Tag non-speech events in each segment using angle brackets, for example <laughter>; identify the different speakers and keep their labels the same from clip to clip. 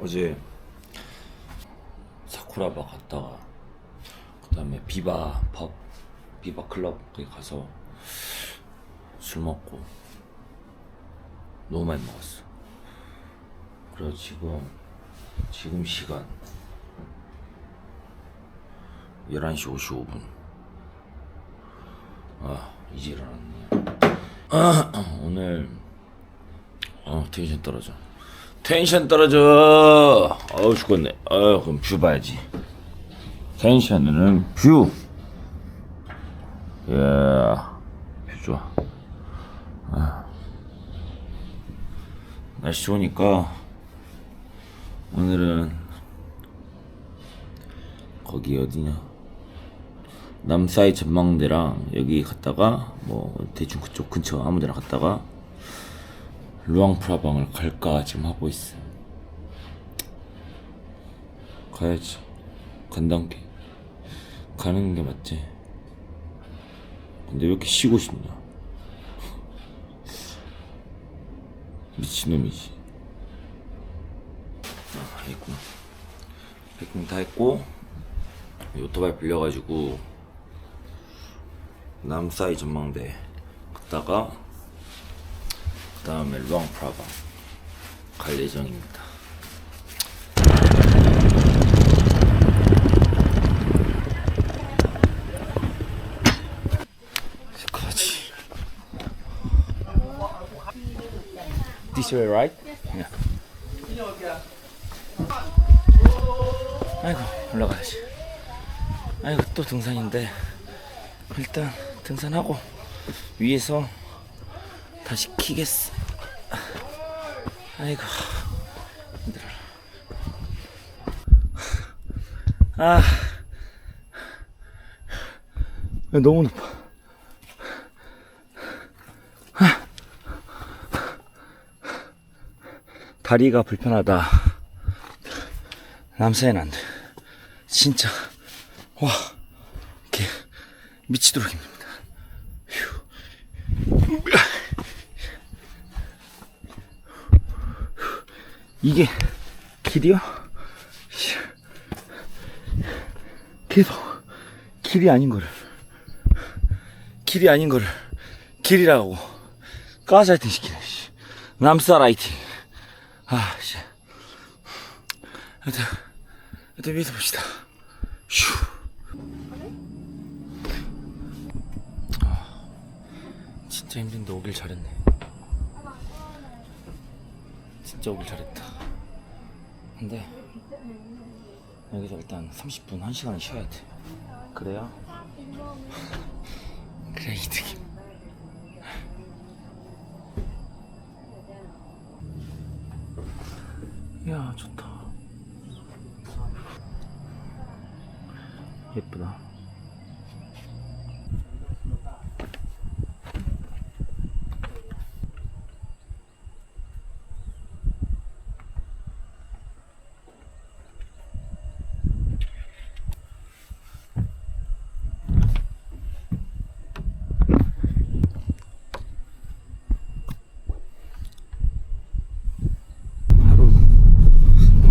Speaker 1: 어제 사쿠라바 갔다가 그 다음에 비바 펍 비바 클럽 거기 가서 술 먹고 너무 많이 먹었어. 그래서 지금 지금 시간 11시 55분. 아 이제 일어났네. 아, <clears throat> 오늘 어 텐션 떨어져. 텐션 떨어져. 어우 죽겠네. 어 그럼 뷰 봐야지. 텐션은 뷰. 예, 뷰 좋아. 아. 날씨 좋으니까 오늘은 거기 어디냐 남사이 전망대랑 여기 갔다가 뭐 대충 그쪽 근처 아무데나 갔다가 루앙프라방을 갈까 지금 하고 있어. 가야지. 간단 게 가는 게 맞지. 근데 왜 이렇게 쉬고 싶냐? <laughs> 미친놈이지. 아, 했구나. 패킹 다 했고 오토바이 빌려가지고 남사이 전망대 갔다가 그 다음에 루앙프라방 갈 예정입니다. 거지. This way, right? Yeah. 아이고 올라가야지. 아이고 또 등산인데 일단 등산하고 위에서 다시 키겠어. 아이고 힘들어라. 아 너무 높아. 다리가 불편하다. 남사에는 안 돼. 진짜 와 이렇게 미치도록 힘듭니다. 휴. 이게 길이요? 계속 길이 아닌 거를 길이 아닌 거를 길이라고 가스라이팅 시키네. 씨. 남사라이팅. 아, 씨. 일단, 일단 위에서 봅시다. 휴. 아, 진짜 힘든데 오길 잘했네. 진짜 오길 잘했다. 근데 여기서 일단 30분, 1시간은 쉬어야 돼. 그래야 <laughs> 그래 이득임. 야 좋다. 하루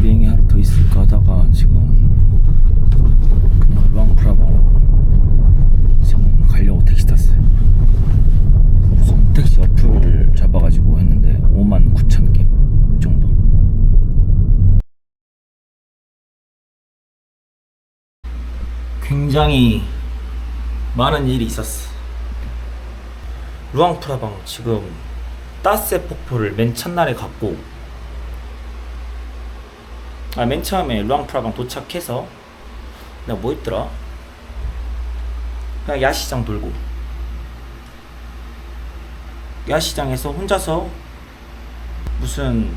Speaker 1: 비행이 하루 더 있을까 하다가 지금 그냥 루앙프라바로 지금 가려고 택시 탔어요. 무슨 택시 어플 잡아가지고 했는데 5만 9천 개 정도. 굉장히 많은 일이 있었어. 루앙프라방 지금 따세 폭포를 맨 첫날에 갔고 아, 맨 처음에 루앙프라방 도착해서 내가 뭐 했더라? 그냥 야시장 돌고 야시장에서 혼자서 무슨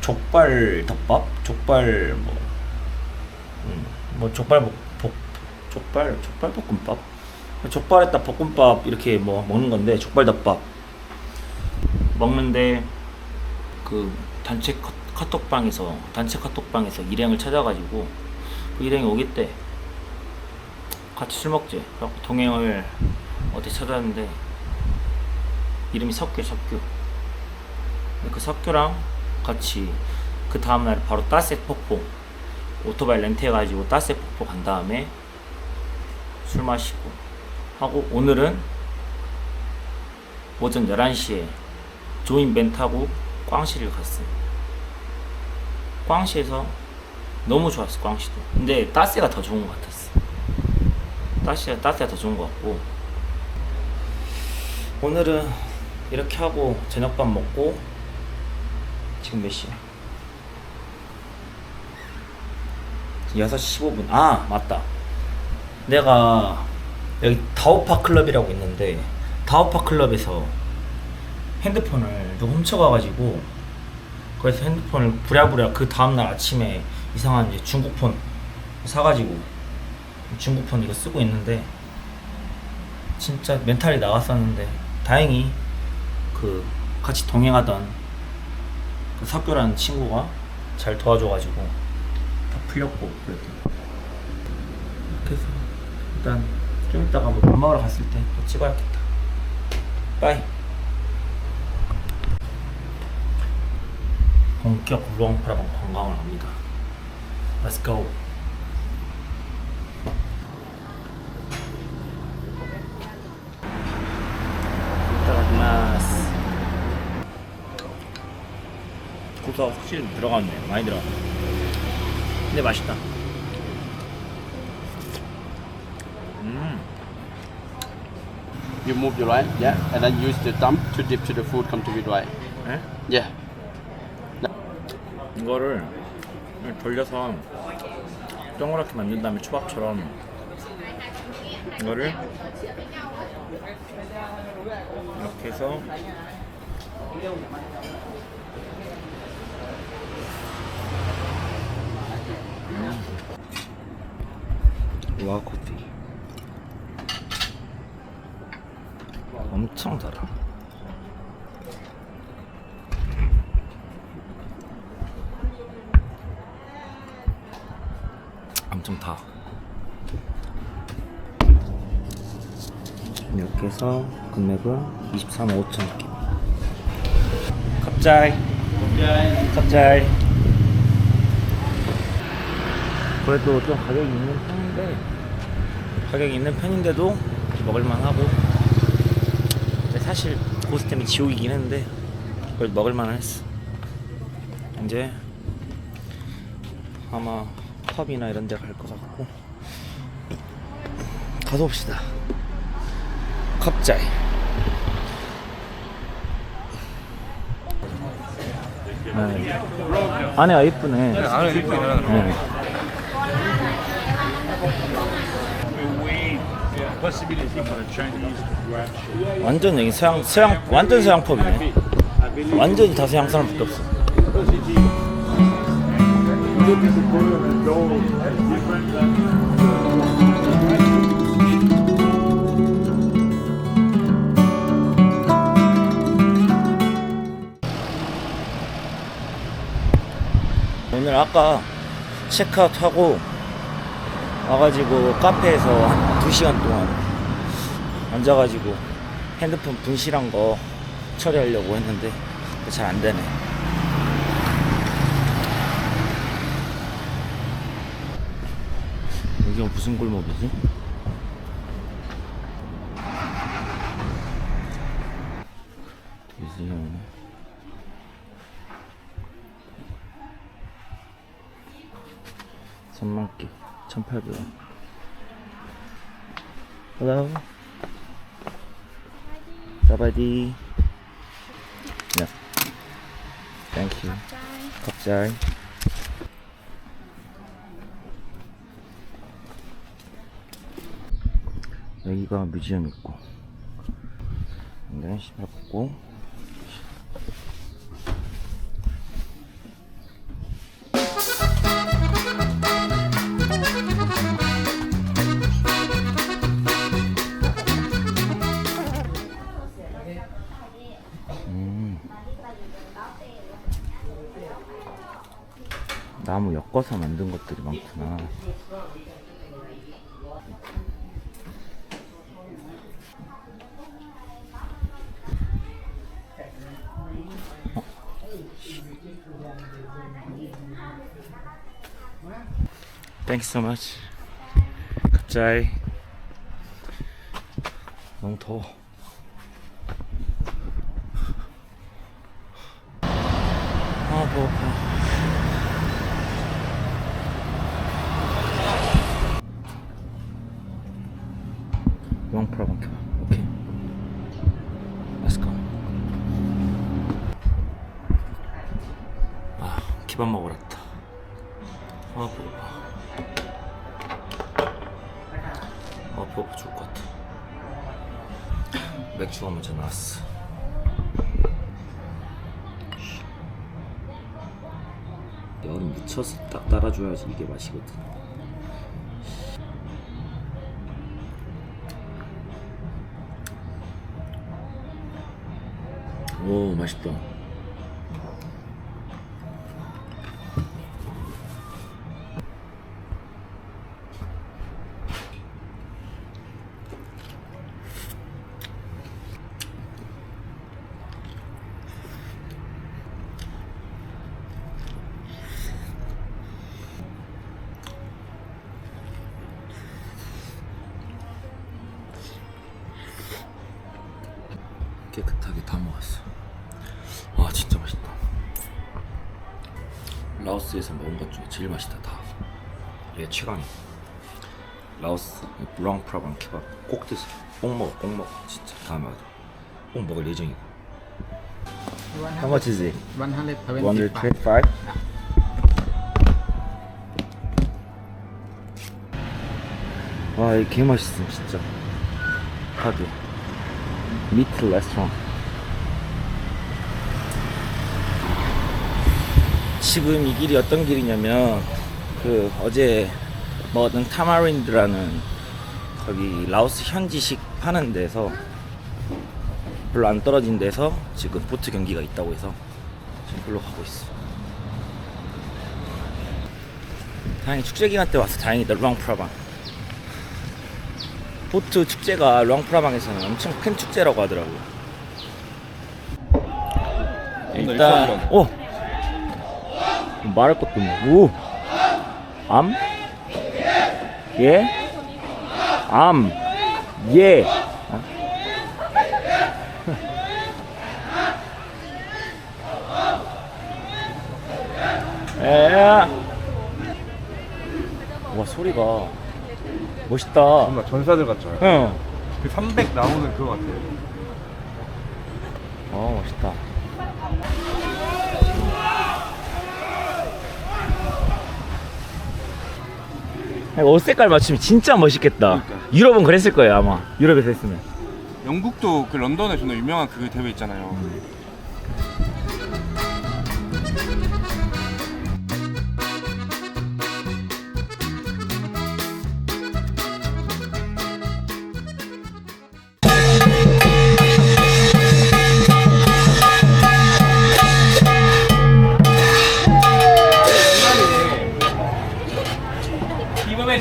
Speaker 1: 족발 덮밥? 족발 뭐, 음, 뭐 족발 볶, 볶 족발 족발 볶음밥? 족발에다 볶음밥 이렇게 뭐 먹는 건데 족발 덮밥. 먹는데 그 단체 카- 카톡방에서 단체 카톡방에서 일행을 찾아가지고 그 일행이 오겠대 같이 술 먹지. 동행을 어디 찾았는데 이름이 석규 석규. 그 석규랑 같이 그 다음날 바로 따스의 폭포 오토바이 렌트해가지고 따스의 폭포 간 다음에 술 마시고 하고 오늘은 오전 11시에 조인 밴 타고 꽝시를 갔어요. 꽝시에서 너무 좋았어, 꽝시도. 근데 따스가 더 좋은 것 같았어. 따스가, 따스가 더 좋은 것 같고. 오늘은 이렇게 하고 저녁밥 먹고 지금 몇 시야? 6시 15분. 아, 맞다. 내가 여기 다오파 클럽이라고 있는데 다오파 클럽에서 핸드폰을 좀 훔쳐가가지고 그래서 핸드폰을 부랴부랴 그 다음날 아침에 이상한 이제 중국폰 사가지고 중국폰 이거 쓰고 있는데 진짜 멘탈이 나갔었는데 다행히 그 같이 동행하던 그 석교라는 친구가 잘 도와줘가지고 다 풀렸고 해서 일단 좀 이따가 뭐 밥 먹으러 갔을 때 또 찍어야겠다. 빠이. 본격 루앙프라방 관광을 합니다. Let's go. 고수가 확실히 들어갔네. 많이 들어갔네. 근데 맛있다 음
Speaker 2: You move your right, yeah, and then use the thumb to dip to the food come to your right.
Speaker 1: 에?
Speaker 2: Yeah.
Speaker 1: 이거를 돌려서 동그랗게 만든 다음에 초밥처럼 이거를 이렇게 해서 음. 와 엄청 달아. 엄청 다. 이렇게 해서 금액은 23만 5천 원 갑자이. 갑자이. 그래도 좀 가격이 있는 편인데 가격이 있는 편인데도 먹을만 하고. 근데 사실 고스 때문에 지옥이긴 했는데 그래도 먹을만 했어 이제 아마 펍이나 이런 데 갈 것 같고 가서 봅시다 갑자기 네. 안에가 이쁘네
Speaker 3: 안에 이쁘네.
Speaker 1: 네. 완전 여기 서양 서양 완전 서양 펍이네. 완전히 다 서양 사람밖에 없어. 오늘 아까 체크아웃하고 와가지고 카페에서 한 2시간 동안 앉아가지고 핸드폰 분실한 거 처리하려고 했는데 잘 안 되네. 여기가 무슨 골목이지? 뮤지엄. 삼만개 1,800원. Hello. 사바디. 네. Thank. 갑자이. 여기가 뮤지엄 있고. 네, 신발 벗고. 엮어서 만든 것들이 많구나. 어? Thank you so much. 갑자기 너무 더워. 아, 배고파. Wrong problem. Okay. 아, 기밥 먹으러 왔다. 아, 배고파. 아, 배고파 죽을 것 같아. 맥주가 먼저 나왔어. 얼음 묻혀서 딱 따라줘야지 이게 맛이거든. 오, 맛있다. 있다 다. 이게 최강이야. 라오스 브랑 프라방 케밥 꼭 드세요. 꼭 먹어, 꼭 먹어. 진짜 다음에 와도 꼭 먹을 예정이고. How much is it?
Speaker 4: 125.
Speaker 1: 125? 와, 이게 개 맛있음, 진짜. 카드. 미트 레스토랑. 지금 이 길이 어떤 길이냐면, 그, 어제 먹었던 타마린드라는 거기 라오스 현지식 파는 데서 별로 안 떨어진 데서 지금 보트 경기가 있다고 해서 지금 별로 가고 있어. 다행히 축제 기간 때 와서 다행이다 루앙프라방. 보트 축제가 루앙프라방에서는 엄청 큰 축제라고 하더라고요. 일단 오 말할 것도 없네. 오 암? 예? 암? 예? 어? 에. 와 소리가 멋있다.
Speaker 5: 정말 전사들 같잖아요.
Speaker 1: 응.
Speaker 5: 그300 나오는 그거 같아요.
Speaker 1: 어 멋있다. 옷 색깔 맞추면 진짜 멋있겠다. 유럽은 그랬을 거예요 아마. 유럽에서 했으면.
Speaker 5: 영국도 그 런던에 존나 유명한 그 대회 있잖아요.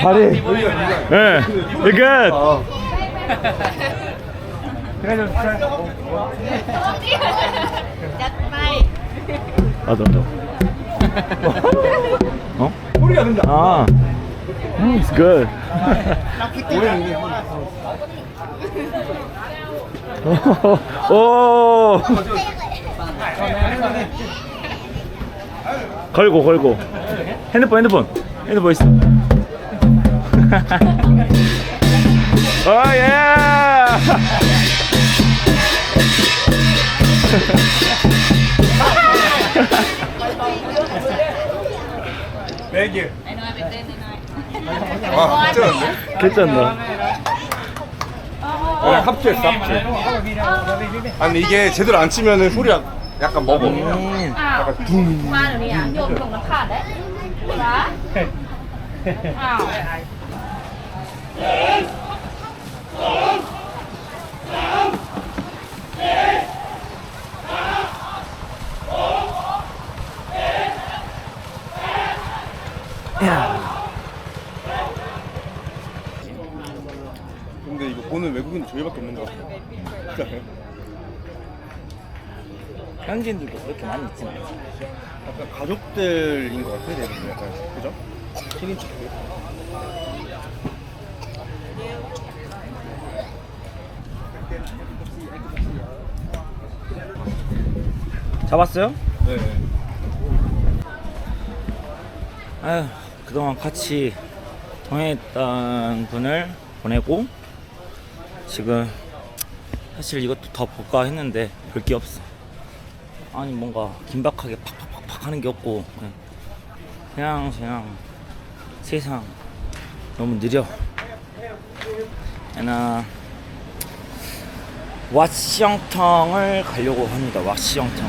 Speaker 1: 잘해. 예. good. 아, 너, 너. 어?
Speaker 5: 소리가 된다.
Speaker 1: 아. 음, it's good. <laughs> 오. 걸고 걸고. 핸드폰 핸드폰. 핸드폰 있어. 어 예.
Speaker 5: 와, 진짜.
Speaker 1: 괜찮다.
Speaker 5: 어, 합주했어, 합주. 아니 이게 제대로 안 치면은 소리가 약간 먹어.
Speaker 1: 음.
Speaker 6: Nè, vô cùng nó khát đấy. Đó. Nào.
Speaker 5: 근데 이거 보는 외국인 저희밖에 없는 것 같아요. <laughs>
Speaker 1: 현지인들도 그렇게 많이 있진 않아.
Speaker 5: 약간 가족들인 것 같아 대부분 약간 그죠? 튀김집
Speaker 1: 잡았어요?
Speaker 5: 네
Speaker 1: 아휴, 그동안 같이 동행했던 분을 보내고 지금 사실 이것도 더 볼까 했는데 볼 게 없어. 아니 뭔가 긴박하게 팍팍팍팍 하는 게 없고 그냥 그냥 세상 너무 느려. 나 왓시영텅을 가려고 합니다. 왓시영텅.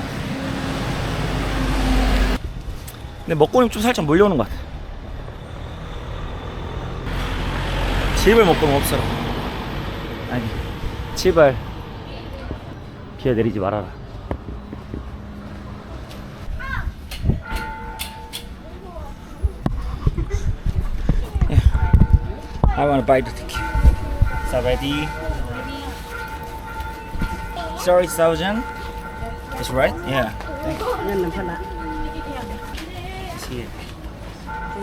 Speaker 1: 근데 먹고는 좀 살짝 몰려오는 것 같아. 집을 먹고는 없어라. 아니, 제발 비에 내리지 말아라. Yeah. I want to buy the ticket. Ready? Sorry, thousand. That's right. Yeah. Thank you. It's here.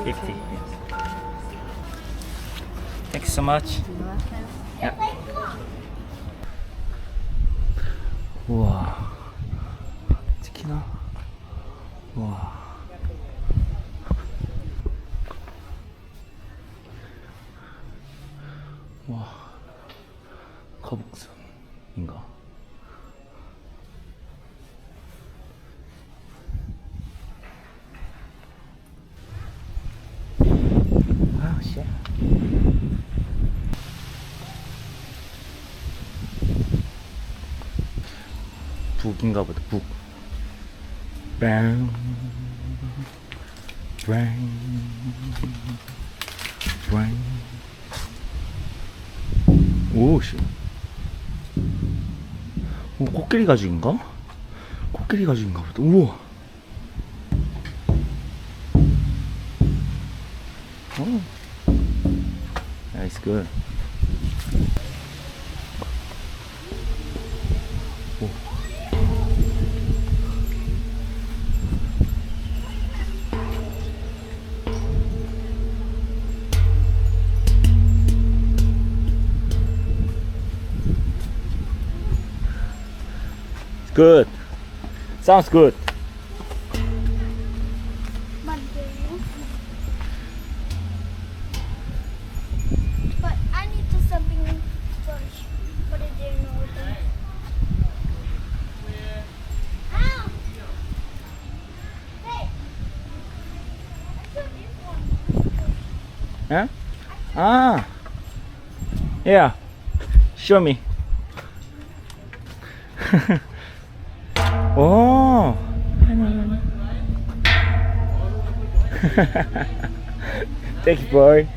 Speaker 1: 50. Yes. Thank you so much. Yeah. 우와. 치키나. 우와. 와. 거북선인가? 북인가 보다. 북. 빵. 빵. 빵. 오, 씨. 오, 코끼리 가죽인가? 코끼리 가죽인가 보다. 우와. 오. That's good. 오. Good. Sounds good.
Speaker 7: But I need to something first. But I didn't know that. Hey! I this one.
Speaker 1: Huh? Ah. Yeah. Show me. <laughs> oh. <laughs> Thank you, boy.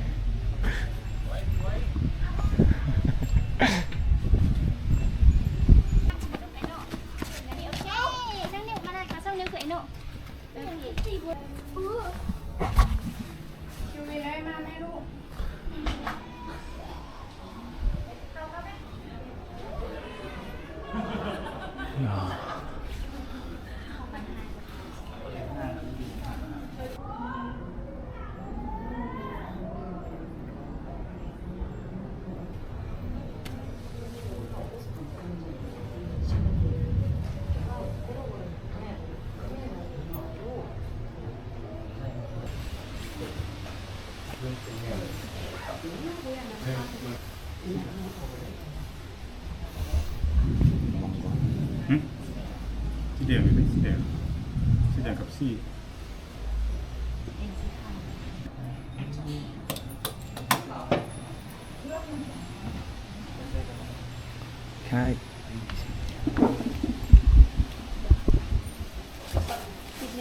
Speaker 1: Red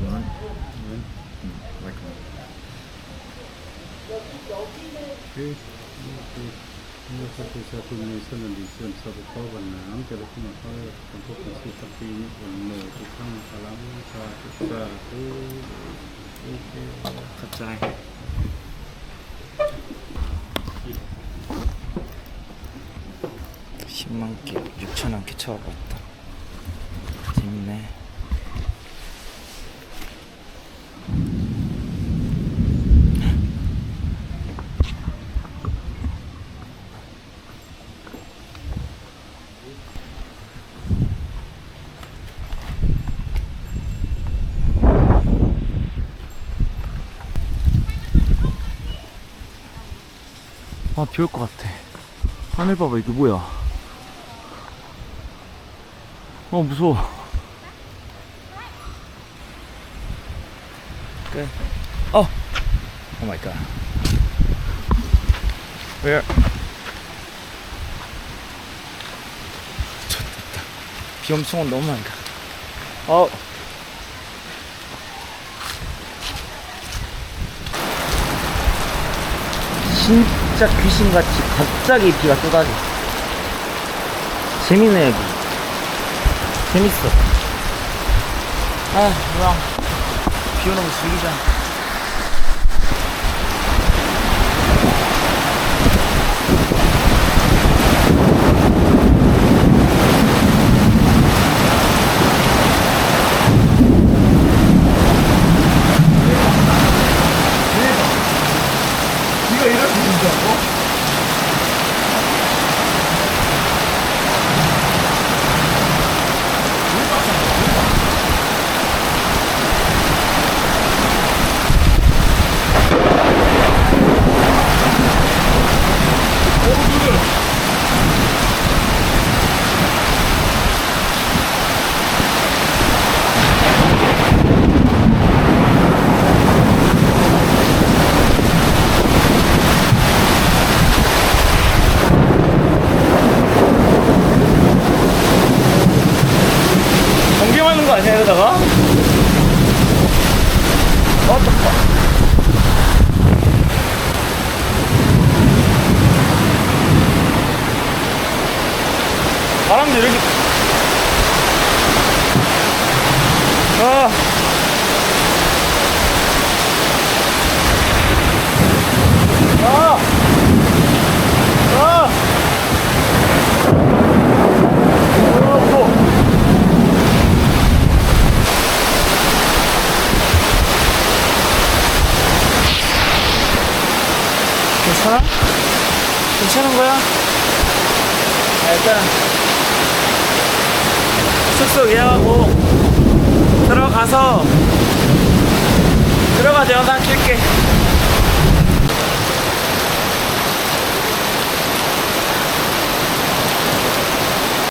Speaker 1: one. White one.
Speaker 3: Nasa sa tumisan ng disyon sa bukawan na ang telepono pa ang pagkasi sa pinik ng mo isang kalam sa sa
Speaker 1: 갑자기. 십만 개, 6천 원 개쳐갖고 왔다. 재밌네. 아, 비 올 것 같아. 하늘 봐봐, 이게 뭐야. 어, 무서워. 끝. 어! 오 마이 갓. Where? 좋다. 비 엄청 오 마이 갓. 어. 진짜 귀신같이 갑자기 비가 쏟아져. 재밌네, 여기. 재밌어. 아, 뭐야. 비 오는 거 즐기자. 번개 맞는 거 아니야, 이러다가? 어, 또 바람도 이렇게. 아. 아. 아. 오. 괜찮아? 괜찮은 거야? 아, 일단 숙소 예약하고 들어가서 들어가자. 나 낄게